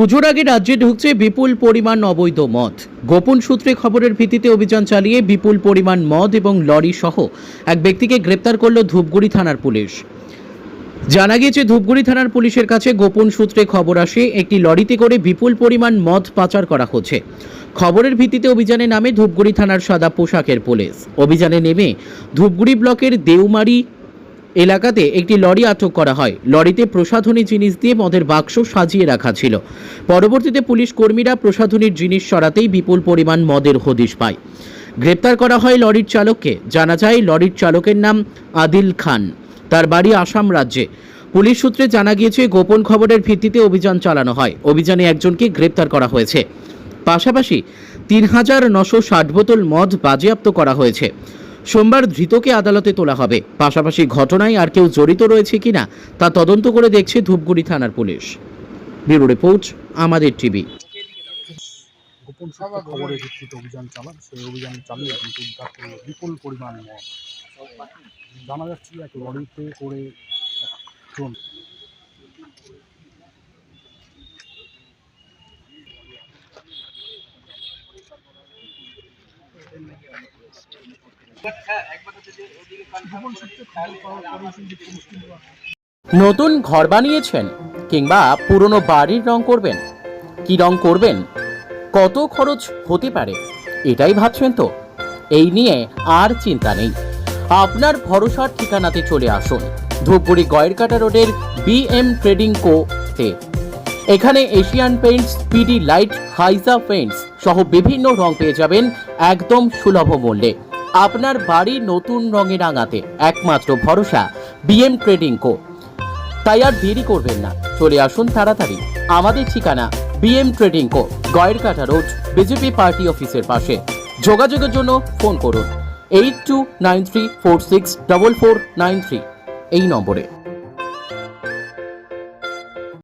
পুজোর আগে রাজ্যে ঢুকছে বিপুল পরিমাণ অবৈধ মদ। গোপন সূত্রে খবরের ভিত্তিতে অভিযান চালিয়ে বিপুল পরিমাণ মদ এবং লরি সহ এক ব্যক্তিকে গ্রেপ্তার করল ধূপগুড়ি থানার পুলিশ। জানা গিয়েছে, ধূপগুড়ি থানার পুলিশের কাছে গোপন সূত্রে খবর আসে, একটি লরিতে করে বিপুল পরিমাণ মদ পাচার করা হচ্ছে। খবরের ভিত্তিতে অভিযানে নামে ধূপগুড়ি থানার সাদা পোশাকের পুলিশ। অভিযানে নেমে ধূপগুড়ি ব্লকের দেউমারি এলাকাতে একটি লরি আটক করা হয়। লরিতে প্রসাধনী জিনিস দিয়ে মদের বাক্স সাজিয়ে রাখা ছিল। পরবর্তীতে পুলিশ কর্মীরা প্রসাধনীর জিনিস সরাতেই বিপুল পরিমাণ মদের হদিশ পায়। গ্রেপ্তার করা হয় লরির চালককে। জানা যায়, লরির চালকের নাম আদিল খান। তার বাড়ি আসাম রাজ্যে। পুলিশ সূত্রে জানা গিয়েছে, গোপন খবরের ভিত্তিতে অভিযান চালানো হয়। অভিযানে একজনকে গ্রেপ্তার করা হয়েছে। পাশাপাশি তিন হাজার নশো ষাট বোতল মদ বাজেয়াপ্ত করা হয়েছে। সোমবার ধৃতকে আদালতে তোলা হবে। পাশাপাশি ঘটনায় আর কেউ জড়িত রয়েছে কিনা তা তদন্ত করে দেখছে ধূপগুড়ি থানার পুলিশ। ব্যুরো রিপোর্ট, আমাদের টিভি। গোপন খবরের ভিত্তিতে অভিযান চালান। সেই অভিযান চালিয়ে বিপুল পরিমাণ জানা এক করে গোপন নতুন ঘর বানিয়েছেন কিংবা পুরনো বাড়ির রং করবেন? কি রং করবেন? কত খরচ হতে পারে? এটাই ভাবছেন তো। এই নিয়ে আর চিন্তা নেই। আপনার ভরসার ঠিকানাতে চলে আসুন। ধূপগুড়ি গয়েরকাটা রোডের বিএম ট্রেডিং কো তে। এখানে এশিয়ান পেইন্টস পিডি লাইট হাইজা পেইন্টস সহ বিভিন্ন রং পেয়ে যাবেন একদম সুলভ মূল্যে। আপনার বাড়ি নতুন রঙে রাঙাতে একমাত্র ভরসা বিএম ট্রেডিং কো তাই আর দেরি করবেন না। চলে আসুন তাড়াতাড়ি। আমাদের ঠিকানা BM trading co Gayerkata road BJP party অফিসের পাশে। যোগাযোগের জন্য ফোন করুন। Eight two nine three four six double four nine three এই নম্বরে।